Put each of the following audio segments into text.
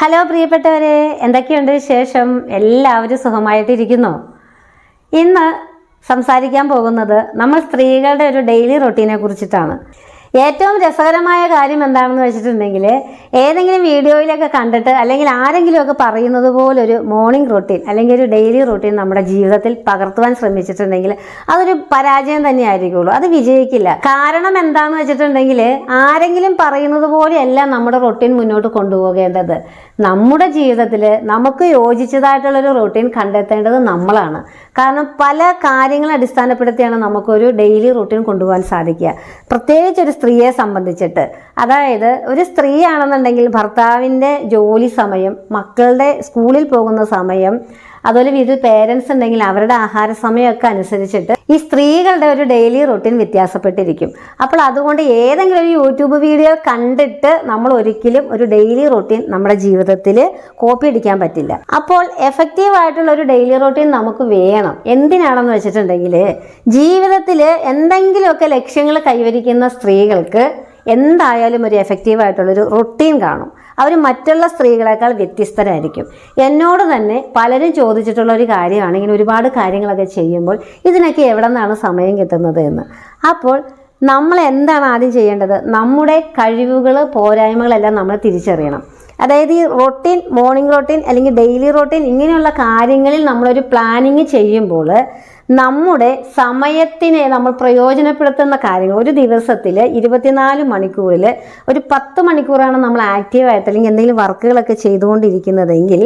Hello പ്രിയപ്പെട്ടവരെ എന്തൊക്കെയുണ്ട് വിശേഷം? എല്ലാവരും സുഖമായിട്ടിരിക്കുന്നു. ഇന്ന് സംസാരിക്കാൻ പോകുന്നത് നമ്മൾ സ്ത്രീകളുടെ ഒരു ഡെയിലി റൊട്ടീനെ കുറിച്ചിട്ടാണ്. ഏറ്റവും രസകരമായ കാര്യം എന്താണെന്ന് വെച്ചിട്ടുണ്ടെങ്കിൽ ഏതെങ്കിലും വീഡിയോയിലൊക്കെ കണ്ടിട്ട് അല്ലെങ്കിൽ ആരെങ്കിലുമൊക്കെ പറയുന്നത് പോലൊരു മോർണിംഗ് റൊട്ടീൻ അല്ലെങ്കിൽ ഒരു ഡെയിലി റൊട്ടീൻ നമ്മുടെ ജീവിതത്തിൽ പകർത്തുവാൻ ശ്രമിച്ചിട്ടുണ്ടെങ്കിൽ അതൊരു പരാജയം തന്നെ തന്നെയായിരിക്കുള്ളൂ. അത് വിജയിക്കില്ല. കാരണം എന്താണെന്ന് വെച്ചിട്ടുണ്ടെങ്കിൽ ആരെങ്കിലും പറയുന്നത് പോലെയല്ല നമ്മുടെ റൊട്ടീൻ മുന്നോട്ട് കൊണ്ടുപോകേണ്ടത്. നമ്മുടെ ജീവിതത്തിൽ നമുക്ക് യോജിച്ചതായിട്ടുള്ളൊരു റൊട്ടീൻ കണ്ടെത്തേണ്ടത് നമ്മളാണ്. കാരണം പല കാര്യങ്ങളെ അടിസ്ഥാനപ്പെടുത്തിയാണ് നമുക്കൊരു ഡെയിലി റൂട്ടീൻ കൊണ്ടുപോകാൻ സാധിക്കുക. പ്രത്യേകിച്ച് ഒരു സ്ത്രീയെ സംബന്ധിച്ചിട്ട്. അതായത് ഒരു സ്ത്രീ ആണെന്നുണ്ടെങ്കിൽ ഭർത്താവിന്റെ ജോലി സമയം മക്കളുടെ സ്കൂളിൽ പോകുന്ന സമയം അതുപോലെ വീട്ടിൽ പേരൻസ് ഉണ്ടെങ്കിൽ അവരുടെ ആഹാര സമയമൊക്കെ അനുസരിച്ചിട്ട് ഈ സ്ത്രീകളുടെ ഒരു ഡെയിലി റൊട്ടീൻ വ്യത്യാസപ്പെട്ടിരിക്കും. അപ്പോൾ അതുകൊണ്ട് ഏതെങ്കിലും ഒരു യൂട്യൂബ് വീഡിയോ കണ്ടിട്ട് നമ്മൾ ഒരിക്കലും ഒരു ഡെയിലി റൊട്ടീൻ നമ്മുടെ ജീവിതത്തിൽ കോപ്പി അടിക്കാൻ പറ്റില്ല. അപ്പോൾ എഫക്റ്റീവ് ആയിട്ടുള്ള ഒരു ഡെയിലി റൊട്ടീൻ നമുക്ക് വേണം. എന്തിനാണെന്ന് വെച്ചിട്ടുണ്ടെങ്കിൽ ജീവിതത്തിൽ എന്തെങ്കിലുമൊക്കെ ലക്ഷ്യങ്ങൾ കൈവരിക്കുന്ന സ്ത്രീകൾക്ക് എന്തായാലും ഒരു എഫക്റ്റീവ് ആയിട്ടുള്ളൊരു റൊട്ടീൻ കാണും. അവർ മറ്റുള്ള സ്ത്രീകളെക്കാൾ വ്യത്യസ്തരായിരിക്കും. എന്നോട് തന്നെ പലരും ചോദിച്ചിട്ടുള്ള ഒരു കാര്യമാണ് ഇങ്ങനെ ഒരുപാട് കാര്യങ്ങളൊക്കെ ചെയ്യുമ്പോൾ ഇതിനൊക്കെ എവിടെ നിന്നാണ് സമയം കിട്ടുന്നത് എന്ന്. അപ്പോൾ നമ്മൾ എന്താണ് ആദ്യം ചെയ്യേണ്ടത്? നമ്മുടെ കഴിവുകൾ പോരായ്മകളെല്ലാം നമ്മൾ തിരിച്ചറിയണം. അതായത് ഈ റൊട്ടീൻ മോർണിംഗ് റൊട്ടീൻ അല്ലെങ്കിൽ ഡെയിലി റൊട്ടീൻ ഇങ്ങനെയുള്ള കാര്യങ്ങളിൽ നമ്മളൊരു പ്ലാനിങ് ചെയ്യുമ്പോൾ നമ്മുടെ സമയത്തിനെ നമ്മൾ പ്രയോജനപ്പെടുത്തുന്ന കാര്യങ്ങൾ. ഒരു ദിവസത്തിൽ ഇരുപത്തിനാല് മണിക്കൂറിൽ ഒരു പത്ത് മണിക്കൂറാണ് നമ്മൾ ആക്റ്റീവായിട്ട് അല്ലെങ്കിൽ എന്തെങ്കിലും വർക്കുകളൊക്കെ ചെയ്തുകൊണ്ടിരിക്കുന്നതെങ്കിൽ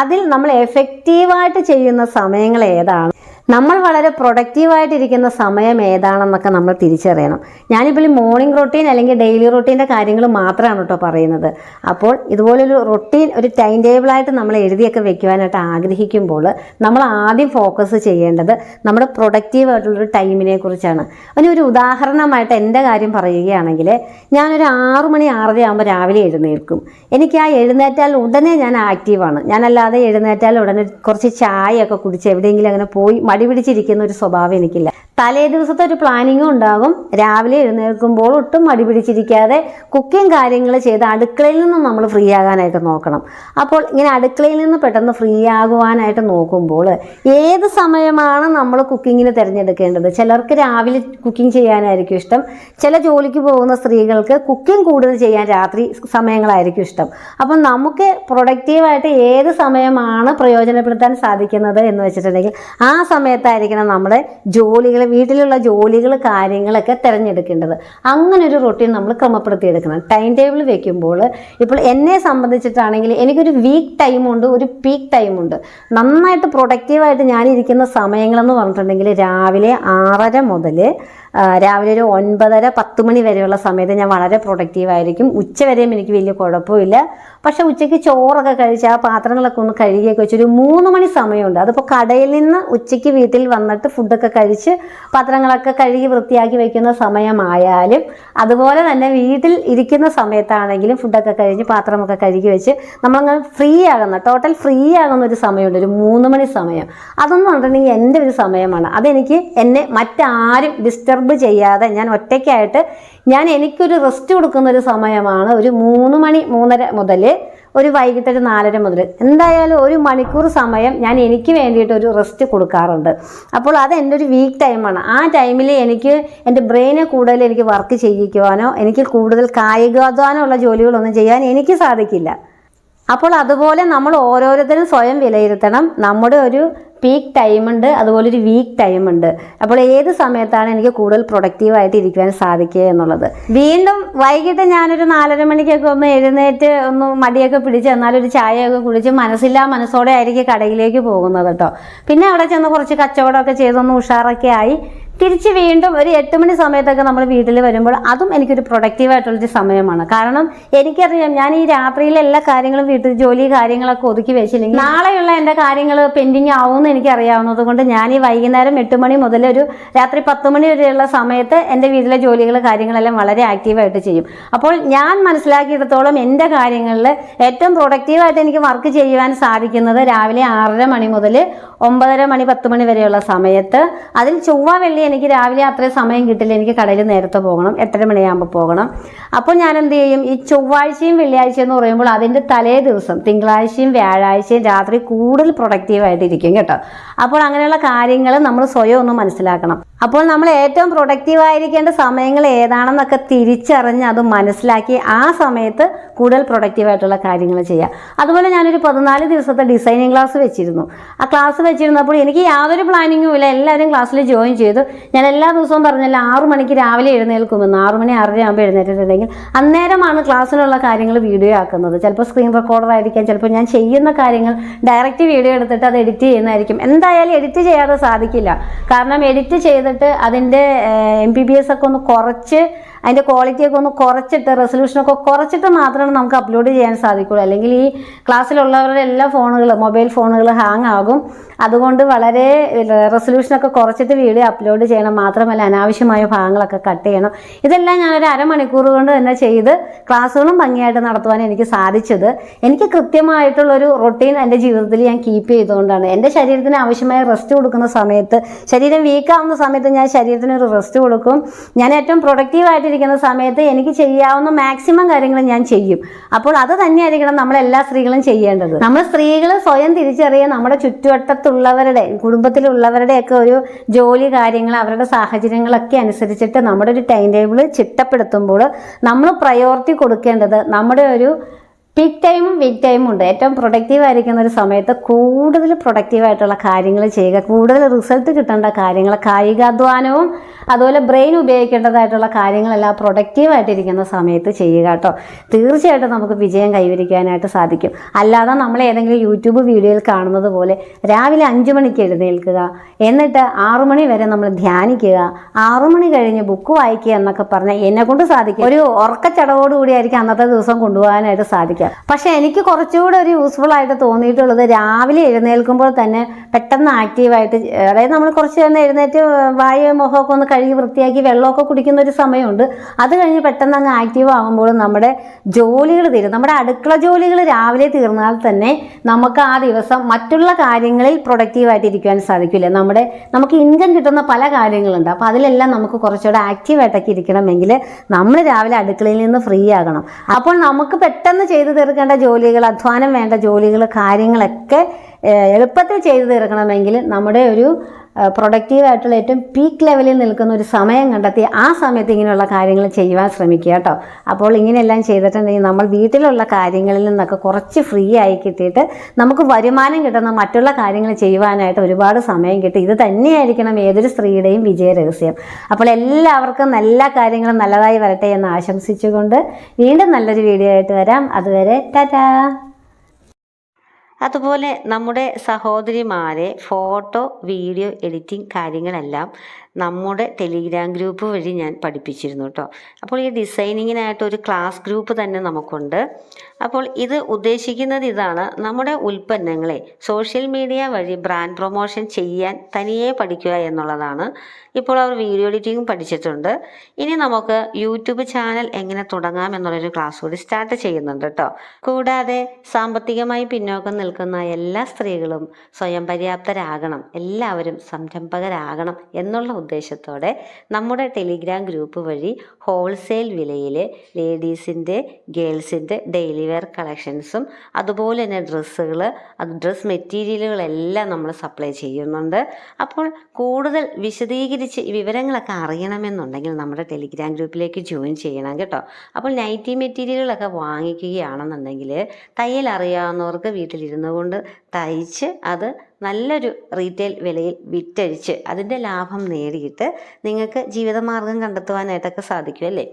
അതിൽ നമ്മൾ എഫക്റ്റീവായിട്ട് ചെയ്യുന്ന സമയങ്ങൾ ഏതാണ്? നമ്മൾ വളരെ പ്രൊഡക്റ്റീവായിട്ടിരിക്കുന്ന സമയം ഏതാണെന്നൊക്കെ നമ്മൾ തിരിച്ചറിയണം. ഞാനിപ്പോൾ ഈ മോർണിംഗ് റൊട്ടീൻ അല്ലെങ്കിൽ ഡെയിലി റൊട്ടീന്റെ കാര്യങ്ങൾ മാത്രമാണ് കേട്ടോ പറയുന്നത്. അപ്പോൾ ഇതുപോലൊരു റൊട്ടീൻ ഒരു ടൈം ടേബിളായിട്ട് നമ്മൾ എഴുതിയൊക്കെ വെക്കുവാനായിട്ട് ആഗ്രഹിക്കുമ്പോൾ നമ്മൾ ആദ്യം ഫോക്കസ് ചെയ്യേണ്ടത് നമ്മുടെ പ്രൊഡക്റ്റീവായിട്ടുള്ളൊരു ടൈമിനെ കുറിച്ചാണ്. ഒരു ഉദാഹരണമായിട്ട് എന്റെ കാര്യം പറയുകയാണെങ്കിൽ ഞാനൊരു ആറു മണി ആറര ആകുമ്പോൾ രാവിലെ എഴുന്നേൽക്കും. എനിക്ക് ആ എഴുന്നേറ്റാൽ ഉടനെ ഞാൻ ആക്റ്റീവാണ് ഞാനല്ലാതെ എഴുന്നേറ്റാൽ ഉടനെ കുറച്ച് ചായയൊക്കെ കുടിച്ച് എവിടെയെങ്കിലും അങ്ങനെ പോയി മടി പിടിച്ചിരിക്കുന്ന ഒരു സ്വഭാവം എനിക്കില്ല. തലേ ദിവസത്തെ ഒരു പ്ലാനിങ്ങും ഉണ്ടാകും. രാവിലെ എഴുന്നേൽക്കുമ്പോൾ ഒട്ടും മടി പിടിച്ചിരിക്കാതെ കുക്കിംഗ് കാര്യങ്ങൾ ചെയ്ത് അടുക്കളയിൽ നിന്നും നമ്മൾ ഫ്രീ ആകാനായിട്ട് നോക്കണം. അപ്പോൾ ഇങ്ങനെ അടുക്കളയിൽ നിന്ന് പെട്ടെന്ന് ഫ്രീ ആകുവാനായിട്ട് നോക്കുമ്പോൾ ഏത് സമയമാണ് നമ്മൾ കുക്കിങ്ങിന് തിരഞ്ഞെടുക്കേണ്ടത്? ചിലർക്ക് രാവിലെ കുക്കിംഗ് ചെയ്യാനായിരിക്കും ഇഷ്ടം. ചില ജോലിക്ക് പോകുന്ന സ്ത്രീകൾക്ക് കുക്കിംഗ് കൂടുതൽ ചെയ്യാൻ രാത്രി സമയങ്ങളായിരിക്കും ഇഷ്ടം. അപ്പം നമുക്ക് പ്രൊഡക്റ്റീവായിട്ട് ഏത് സമയമാണ് പ്രയോജനപ്പെടുത്താൻ സാധിക്കുന്നത് എന്ന് വെച്ചിട്ടുണ്ടെങ്കിൽ ആ സമയത്തായിരിക്കണം നമ്മൾ ജോലികൾ വീട്ടിലുള്ള ജോലികൾ കാര്യങ്ങളൊക്കെ തിരഞ്ഞെടുക്കേണ്ടത്. അങ്ങനെ ഒരു റൊട്ടീൻ നമ്മൾ ക്രമപ്പെടുത്തിയെടുക്കണം. ടൈം ടേബിൾ വെക്കുമ്പോൾ ഇപ്പോൾ എന്നെ സംബന്ധിച്ചിട്ടാണെങ്കിൽ എനിക്കൊരു വീക്ക് ടൈമുണ്ട് ഒരു പീക്ക് ടൈമുണ്ട് നന്നായിട്ട് പ്രൊഡക്റ്റീവായിട്ട് ഞാനിരിക്കുന്ന സമയങ്ങളെന്ന് പറഞ്ഞിട്ടുണ്ടെങ്കിൽ രാവിലെ ആറര മുതൽ രാവിലെ ഒരു ഒൻപതര പത്ത് മണി വരെയുള്ള സമയത്ത് ഞാൻ വളരെ പ്രൊഡക്റ്റീവായിരിക്കും ഉച്ച വരെയും എനിക്ക് വലിയ കുഴപ്പമില്ല. പക്ഷേ ഉച്ചയ്ക്ക് ചോറൊക്കെ കഴിച്ച് ആ പാത്രങ്ങളൊക്കെ ഒന്ന് കഴുകിയൊക്കെ വെച്ചൊരു മൂന്ന് മണി സമയമുണ്ട്. അതിപ്പോൾ കടയിൽ നിന്ന് ഉച്ചയ്ക്ക് വീട്ടിൽ വന്നിട്ട് ഫുഡൊക്കെ കഴിച്ച് പാത്രങ്ങളൊക്കെ കഴുകി വൃത്തിയാക്കി വയ്ക്കുന്ന സമയമായാലും അതുപോലെ തന്നെ വീട്ടിൽ ഇരിക്കുന്ന സമയത്താണെങ്കിലും ഫുഡൊക്കെ കഴിഞ്ഞ് പാത്രമൊക്കെ കഴുകി വെച്ച് നമ്മളങ്ങനെ ഫ്രീ ആകുന്ന ടോട്ടൽ ഫ്രീ ആകുന്ന ഒരു സമയമുണ്ട്. ഒരു മൂന്ന് മണി സമയം. അതൊന്നും പറഞ്ഞിട്ടുണ്ടെങ്കിൽ എന്റെ ഒരു സമയമാണ്. അതെനിക്ക് എന്നെ മറ്റാരും ഡിസ്റ്റർബ് ചെയ്യാതെ ഞാൻ ഒറ്റയ്ക്കായിട്ട് ഞാൻ എനിക്കൊരു റെസ്റ്റ് കൊടുക്കുന്ന ഒരു സമയമാണ് ഒരു മൂന്ന് മണി മൂന്നര മുതൽ ഒരു വൈകിട്ട് ഒരു നാലര മുതൽ. എന്തായാലും ഒരു മണിക്കൂർ സമയം ഞാൻ എനിക്ക് വേണ്ടിയിട്ട് ഒരു റെസ്റ്റ് കൊടുക്കാറുണ്ട്. അപ്പോൾ അത് എന്റെ ഒരു വീക്ക് ടൈമാണ് ആ ടൈമിൽ എനിക്ക് എന്റെ ബ്രെയിനെ കൂടുതൽ എനിക്ക് വർക്ക് ചെയ്യിക്കുവാനോ എനിക്ക് കൂടുതൽ കായികാധ്വാനമുള്ള ജോലികളൊന്നും ചെയ്യാൻ എനിക്ക് സാധിക്കില്ല. അപ്പോൾ അതുപോലെ നമ്മൾ ഓരോരുത്തരും സ്വയം വിലയിരുത്തണം. നമ്മുടെ ഒരു പീക്ക് ടൈമുണ്ട് അതുപോലെ ഒരു വീക്ക് ടൈമുണ്ട് അപ്പോൾ ഏത് സമയത്താണ് എനിക്ക് കൂടുതൽ പ്രൊഡക്റ്റീവായിട്ട് ഇരിക്കുവാൻ സാധിക്കുക എന്നുള്ളത്? വീണ്ടും വൈകിട്ട് ഞാനൊരു നാലര മണിക്കൊക്കെ ഒന്ന് എഴുന്നേറ്റ് ഒന്ന് മടിയൊക്കെ പിടിച്ച് എന്നാലൊരു ചായയൊക്കെ കുടിച്ച് മനസ്സില്ലാ മനസ്സോടെ ആയിരിക്കും കടയിലേക്ക് പോകുന്നത് കേട്ടോ. പിന്നെ അവിടെ ചെന്ന് കുറച്ച് കച്ചവടമൊക്കെ ചെയ്തൊന്ന് ഉഷാറൊക്കെ ആയി. തിരിച്ച് വീണ്ടും ഒരു എട്ട് മണി സമയത്തൊക്കെ നമ്മൾ വീട്ടിൽ വരുമ്പോൾ അതും എനിക്കൊരു പ്രൊഡക്റ്റീവായിട്ടുള്ളൊരു സമയമാണ്. കാരണം എനിക്കറിയാം ഞാൻ ഈ രാത്രിയിലെ എല്ലാ കാര്യങ്ങളും വീട്ടിൽ ജോലി കാര്യങ്ങളൊക്കെ ഒതുക്കി വെച്ചില്ലെങ്കിൽ നാളെയുള്ള എന്റെ കാര്യങ്ങൾ പെൻഡിങ് ആവുമെന്ന് എനിക്കറിയാവുന്നത് കൊണ്ട് ഞാൻ ഈ വൈകുന്നേരം എട്ട് മണി മുതൽ ഒരു രാത്രി പത്ത് മണി വരെയുള്ള സമയത്ത് എന്റെ വീട്ടിലെ ജോലികൾ കാര്യങ്ങളെല്ലാം വളരെ ആക്റ്റീവായിട്ട് ചെയ്യും. അപ്പോൾ ഞാൻ മനസ്സിലാക്കിയിടത്തോളം എന്റെ കാര്യങ്ങളിൽ ഏറ്റവും പ്രൊഡക്റ്റീവായിട്ട് എനിക്ക് വർക്ക് ചെയ്യുവാൻ സാധിക്കുന്നത് രാവിലെ ആറര മണി മുതൽ ഒമ്പതര മണി പത്ത് മണി വരെയുള്ള സമയത്ത്. അതിൽ ചൊവ്വ വെള്ളി എനിക്ക് രാവിലെ അത്രയും സമയം കിട്ടില്ല. എനിക്ക് കടയിൽ നേരത്തെ പോകണം. എത്ര മണിയാകുമ്പോൾ പോകണം. അപ്പോൾ ഞാൻ എന്ത് ചെയ്യും? ഈ ചൊവ്വാഴ്ചയും വെള്ളിയാഴ്ചയും എന്ന് പറയുമ്പോൾ അതിന്റെ തലേ ദിവസം തിങ്കളാഴ്ചയും വ്യാഴാഴ്ചയും രാത്രി കൂടുതൽ പ്രൊഡക്റ്റീവായിട്ടിരിക്കും കേട്ടോ. അപ്പോൾ അങ്ങനെയുള്ള കാര്യങ്ങൾ നമ്മൾ സ്വയം ഒന്ന് മനസ്സിലാക്കണം. അപ്പോൾ നമ്മൾ ഏറ്റവും പ്രൊഡക്റ്റീവ് ആയിരിക്കേണ്ട സമയങ്ങൾ ഏതാണെന്നൊക്കെ തിരിച്ചറിഞ്ഞ് അത് മനസ്സിലാക്കി ആ സമയത്ത് കൂടുതൽ പ്രൊഡക്റ്റീവായിട്ടുള്ള കാര്യങ്ങൾ ചെയ്യാം അതുപോലെ ഞാനൊരു പതിനാല് ദിവസത്തെ ഡിസൈനിങ് ക്ലാസ് വെച്ചിരുന്നു. ആ ക്ലാസ് വെച്ചിരുന്നപ്പോൾ എനിക്ക് യാതൊരു പ്ലാനിങ്ങും ഇല്ല. എല്ലാവരും ക്ലാസ്സിൽ ജോയിൻ ചെയ്തു. ഞാൻ എല്ലാ ദിവസവും പറഞ്ഞല്ല ആറു മണിക്ക് രാവിലെ എഴുന്നേൽക്കുമെന്ന് ആറു മണി ആറര ആകുമ്പോൾ എഴുന്നേറ്റിട്ടുണ്ടെങ്കിൽ അന്നേരമാണ് ക്ലാസ്സിലുള്ള കാര്യങ്ങൾ വീഡിയോ ആക്കുന്നത്. ചിലപ്പോൾ സ്ക്രീൻ റെക്കോർഡർ ആയിരിക്കാം ചിലപ്പോൾ ഞാൻ ചെയ്യുന്ന കാര്യങ്ങൾ ഡയറക്റ്റ് വീഡിയോ എടുത്തിട്ട് അത് എഡിറ്റ് ചെയ്യുന്നതായിരിക്കും. എന്തായാലും എഡിറ്റ് ചെയ്യാതെ സാധിക്കില്ല. കാരണം എഡിറ്റ് ചെയ്തിട്ട് അതിന്റെ എം ബി ബി എസ് ഒക്കെ ഒന്ന് കുറച്ച് അതിന്റെ ക്വാളിറ്റിയൊക്കെ ഒന്ന് കുറച്ചിട്ട് റെസൊല്യൂഷനൊക്കെ കുറച്ചിട്ട് മാത്രമേ നമുക്ക് അപ്ലോഡ് ചെയ്യാൻ സാധിക്കുള്ളൂ. അല്ലെങ്കിൽ ഈ ക്ലാസ്സിലുള്ളവരുടെ എല്ലാ ഫോണുകളും മൊബൈൽ ഫോണുകൾ ഹാങ് ആകും. അതുകൊണ്ട് വളരെ റെസൊല്യൂഷനൊക്കെ കുറച്ചിട്ട് വീഡിയോ അപ്ലോഡ് ചെയ്യണം. മാത്രമല്ല അനാവശ്യമായ ഭാഗങ്ങളൊക്കെ കട്ട് ചെയ്യണം. ഇതെല്ലാം ഞാനൊരു അരമണിക്കൂർ കൊണ്ട് തന്നെ ചെയ്ത് ക്ലാസ്സുകളും ഭംഗിയായിട്ട് നടത്തുവാൻ എനിക്ക് സാധിച്ചത്. എനിക്ക് കൃത്യമായിട്ടുള്ളൊരു റൊട്ടീൻ എന്റെ ജീവിതത്തിൽ ഞാൻ കീപ്പ് ചെയ്തുകൊണ്ടാണ്. എന്റെ ശരീരത്തിന് ആവശ്യമായ റെസ്റ്റ് കൊടുക്കുന്ന സമയത്ത് ശരീരം വീക്കാവുന്ന സമയത്ത് ഞാൻ ശരീരത്തിന് ഒരു റെസ്റ്റ് കൊടുക്കും. ഞാൻ ഏറ്റവും പ്രൊഡക്റ്റീവ് ആയിട്ടിരിക്കുന്ന സമയത്ത് എനിക്ക് ചെയ്യാവുന്ന മാക്സിമം കാര്യങ്ങൾ ഞാൻ ചെയ്യും. അപ്പോൾ അത് തന്നെയായിരിക്കണം നമ്മളെല്ലാ സ്ത്രീകളും ചെയ്യേണ്ടത്. നമ്മൾ സ്ത്രീകൾ സ്വയം തിരിച്ചറിയുക നമ്മുടെ ചുറ്റുവട്ടത്തുള്ളവരുടെ കുടുംബത്തിലുള്ളവരുടെയൊക്കെ ഒരു ജോലി കാര്യങ്ങൾ അവരുടെ സാഹചര്യങ്ങളൊക്കെ അനുസരിച്ചിട്ട് നമ്മുടെ ഒരു ടൈം ടേബിൾ ചിട്ടപ്പെടുത്തുമ്പോൾ നമ്മൾ പ്രയോറിറ്റി കൊടുക്കേണ്ടത് നമ്മുടെ ഒരു പീക്ക് ടൈമും വീക്ക് ടൈമും ഉണ്ട്. ഏറ്റവും പ്രൊഡക്റ്റീവ് ആയിരിക്കുന്ന ഒരു സമയത്ത് കൂടുതൽ പ്രൊഡക്റ്റീവായിട്ടുള്ള കാര്യങ്ങൾ ചെയ്യുക കൂടുതൽ റിസൾട്ട് കിട്ടേണ്ട കാര്യങ്ങൾ കായികാധ്വാനവും അതുപോലെ ബ്രെയിൻ ഉപയോഗിക്കേണ്ടതായിട്ടുള്ള കാര്യങ്ങളെല്ലാം പ്രൊഡക്റ്റീവായിട്ടിരിക്കുന്ന സമയത്ത് ചെയ്യുക കേട്ടോ. തീർച്ചയായിട്ടും നമുക്ക് വിജയം കൈവരിക്കാനായിട്ട് സാധിക്കും. അല്ലാതെ നമ്മൾ ഏതെങ്കിലും യൂട്യൂബ് വീഡിയോയിൽ കാണുന്നത് പോലെ രാവിലെ അഞ്ച് മണിക്ക് എഴുന്നേൽക്കുക എന്നിട്ട് ആറു മണി വരെ നമ്മൾ ധ്യാനിക്കുക ആറു മണി കഴിഞ്ഞ് ബുക്ക് വായിക്കുക എന്നൊക്കെ പറഞ്ഞാൽ എന്നെ കൊണ്ട് സാധിക്കും. ഒരു ഉറക്കച്ചടവോടുകൂടിയായിരിക്കും അന്നത്തെ ദിവസം കൊണ്ടുപോകാനായിട്ട് സാധിക്കുക പക്ഷേ എനിക്ക് കുറച്ചുകൂടെ ഒരു യൂസ്ഫുൾ ആയിട്ട് തോന്നിയിട്ടുള്ളത് രാവിലെ എഴുന്നേൽക്കുമ്പോൾ തന്നെ പെട്ടെന്ന് ആക്റ്റീവായിട്ട് അതായത് നമ്മൾ കുറച്ച് തന്നെ എഴുന്നേറ്റ് വായു മുഖമൊക്കെ ഒന്ന് കഴുകി വൃത്തിയാക്കി വെള്ളമൊക്കെ കുടിക്കുന്ന ഒരു സമയമുണ്ട്. അത് കഴിഞ്ഞ് പെട്ടെന്ന് അങ്ങ് ആക്റ്റീവ് ആകുമ്പോൾ നമ്മുടെ ജോലികൾ തീരും. നമ്മുടെ അടുക്കള ജോലികൾ രാവിലെ തീർന്നാൽ തന്നെ നമുക്ക് ആ ദിവസം മറ്റുള്ള കാര്യങ്ങളിൽ പ്രൊഡക്റ്റീവായിട്ട് ഇരിക്കുവാൻ സാധിക്കില്ല. നമ്മുടെ നമുക്ക് ഇൻകം കിട്ടുന്ന പല കാര്യങ്ങളുണ്ട്. അപ്പോൾ അതിലെല്ലാം നമുക്ക് കുറച്ചുകൂടെ ആക്റ്റീവായിട്ടൊക്കെ ഇരിക്കണമെങ്കിൽ നമ്മൾ രാവിലെ അടുക്കളയിൽ നിന്ന് ഫ്രീ ആകണം. അപ്പോൾ നമുക്ക് പെട്ടെന്ന് ചെയ്തു തീർക്കേണ്ട ജോലികൾ അധ്വാനം വേണ്ട ജോലികൾ കാര്യങ്ങളൊക്കെ എളുപ്പത്തിൽ ചെയ്തു തീർക്കണമെങ്കിൽ നമ്മുടെ ഒരു പ്രൊഡക്റ്റീവ് ആയിട്ടുള്ള ഏറ്റവും പീക്ക് ലെവലിൽ നിൽക്കുന്ന ഒരു സമയം കണ്ടെത്തി ആ സമയത്ത് ഇങ്ങനെയുള്ള കാര്യങ്ങൾ ചെയ്യുവാൻ ശ്രമിക്കുക കേട്ടോ. അപ്പോൾ ഇങ്ങനെയെല്ലാം ചെയ്തിട്ടുണ്ടെങ്കിൽ നമ്മൾ വീട്ടിലുള്ള കാര്യങ്ങളിൽ നിന്നൊക്കെ കുറച്ച് ഫ്രീ ആയി കിട്ടിയിട്ട് നമുക്ക് വരുമാനം കിട്ടുന്ന മറ്റുള്ള കാര്യങ്ങൾ ചെയ്യുവാനായിട്ട് ഒരുപാട് സമയം കിട്ടി. ഇത് തന്നെയായിരിക്കണം ഏതൊരു സ്ത്രീയുടെയും വിജയ രഹസ്യം. അപ്പോൾ എല്ലാവർക്കും എല്ലാ കാര്യങ്ങളും നല്ലതായി വരട്ടെ എന്ന് ആശംസിച്ചുകൊണ്ട് വീണ്ടും നല്ലൊരു വീഡിയോ ആയിട്ട് വരാം. അതുവരെ ടാറ്റാ. അതുപോലെ നമ്മുടെ സഹോദരിമാരെ ഫോട്ടോ വീഡിയോ എഡിറ്റിംഗ് കാര്യങ്ങളെല്ലാം നമ്മുടെ ടെലിഗ്രാം ഗ്രൂപ്പ് വഴി ഞാൻ പഠിപ്പിച്ചിരുന്നു കേട്ടോ. അപ്പോൾ ഈ ഡിസൈനിങ്ങിനായിട്ട് ഒരു ക്ലാസ് ഗ്രൂപ്പ് തന്നെ നമുക്കുണ്ട്. അപ്പോൾ ഇത് ഉദ്ദേശിക്കുന്നത് ഇതാണ്. നമ്മുടെ ഉൽപ്പന്നങ്ങളെ സോഷ്യൽ മീഡിയ വഴി ബ്രാൻഡ് പ്രൊമോഷൻ ചെയ്യാൻ തനിയെ പഠിക്കുക എന്നുള്ളതാണ്. ഇപ്പോൾ അവർ വീഡിയോ എഡിറ്റിംഗ് പഠിച്ചിട്ടുണ്ട്. ഇനി നമുക്ക് യൂട്യൂബ് ചാനൽ എങ്ങനെ തുടങ്ങാം എന്നുള്ളൊരു ക്ലാസ് കൂടി സ്റ്റാർട്ട് ചെയ്യുന്നുണ്ട് കേട്ടോ. കൂടാതെ സാമ്പത്തികമായി പിന്നോക്കം നിൽക്കുന്ന എല്ലാ സ്ത്രീകളും സ്വയം പര്യാപ്തരാകണം എല്ലാവരും സംരംഭകരാകണം എന്നുള്ള ഉദ്ദേശത്തോടെ നമ്മുടെ ടെലിഗ്രാം ഗ്രൂപ്പ് വഴി ഹോൾസെയിൽ വിലയിൽ ലേഡീസിന്റെ ഗേൾസിന്റെ ഡെയിലി വെയർ കളക്ഷൻസും അതുപോലെ തന്നെ ഡ്രസ്സുകൾ അത് ഡ്രസ് മെറ്റീരിയലുകളെല്ലാം നമ്മൾ സപ്ലൈ ചെയ്യുന്നുണ്ട്. അപ്പോൾ കൂടുതൽ വിശദീകരിച്ച് വിവരങ്ങളൊക്കെ അറിയണമെന്നുണ്ടെങ്കിൽ നമ്മുടെ ടെലിഗ്രാം ഗ്രൂപ്പിലേക്ക് ജോയിൻ ചെയ്യണം കേട്ടോ. അപ്പോൾ നൈറ്റി മെറ്റീരിയലുകളൊക്കെ വാങ്ങിക്കുകയാണെന്നുണ്ടെങ്കിൽ തയ്യൽ അറിയാവുന്നവർക്ക് വീട്ടിലിരുന്നു കൊണ്ട് തയ്ച്ച് അത് നല്ലൊരു റീറ്റെയിൽ വിലയിൽ വിറ്റഴിച്ച് അതിന്റെ ലാഭം നേടിയിട്ട് നിങ്ങൾക്ക് ജീവിതമാർഗം കണ്ടെത്തുവാനായിട്ടൊക്കെ സാധിക്കും അല്ലേ?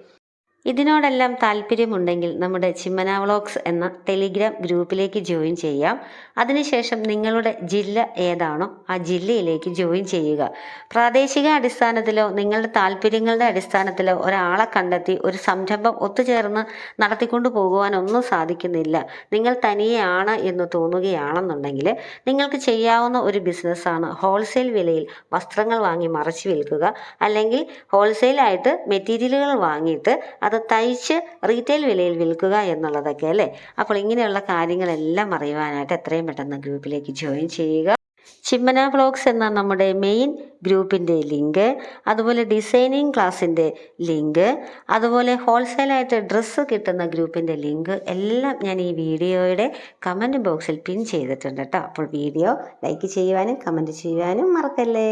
ഇതിനോടെല്ലാം താല്പര്യമുണ്ടെങ്കിൽ നമ്മുടെ ചിമ്മന വ്ളോഗ്സ് എന്ന ടെലിഗ്രാം ഗ്രൂപ്പിലേക്ക് ജോയിൻ ചെയ്യാം. അതിനുശേഷം നിങ്ങളുടെ ജില്ല ഏതാണോ ആ ജില്ലയിലേക്ക് ജോയിൻ ചെയ്യുക. പ്രാദേശിക അടിസ്ഥാനത്തിലോ നിങ്ങളുടെ താല്പര്യങ്ങളുടെ അടിസ്ഥാനത്തിലോ ഒരാളെ കണ്ടെത്തി ഒരു സംരംഭം ഒത്തുചേർന്ന് നടത്തിക്കൊണ്ടു പോകുവാനൊന്നും സാധിക്കുന്നില്ല. നിങ്ങൾ തനിയെയാണ് എന്ന് തോന്നുകയാണെന്നുണ്ടെങ്കിൽ നിങ്ങൾക്ക് ചെയ്യാവുന്ന ഒരു ബിസിനസ്സാണ് ഹോൾസെയിൽ വിലയിൽ വസ്ത്രങ്ങൾ വാങ്ങി മറച്ചു വിൽക്കുക. അല്ലെങ്കിൽ ഹോൾസെയിലായിട്ട് മെറ്റീരിയലുകൾ വാങ്ങിയിട്ട് തയ്ച്ച് റീറ്റെയിൽ വിലയിൽ വിൽക്കുക എന്നുള്ളതൊക്കെ അല്ലേ? അപ്പോൾ ഇങ്ങനെയുള്ള കാര്യങ്ങളെല്ലാം അറിയുവാനായിട്ട് എത്രയും പെട്ടെന്ന് ഗ്രൂപ്പിലേക്ക് ജോയിൻ ചെയ്യുക. ചിമ്മന വ്ളോഗ്സ് എന്ന നമ്മുടെ മെയിൻ ഗ്രൂപ്പിന്റെ ലിങ്ക് അതുപോലെ ഡിസൈനിങ് ക്ലാസ്സിന്റെ ലിങ്ക് അതുപോലെ ഹോൾസെയിലായിട്ട് ഡ്രസ്സ് കിട്ടുന്ന ഗ്രൂപ്പിന്റെ ലിങ്ക് എല്ലാം ഞാൻ ഈ വീഡിയോയുടെ കമന്റ് ബോക്സിൽ പിൻ ചെയ്തിട്ടുണ്ട് കേട്ടോ. അപ്പോൾ വീഡിയോ ലൈക്ക് ചെയ്യുവാനും കമന്റ് ചെയ്യുവാനും മറക്കല്ലേ?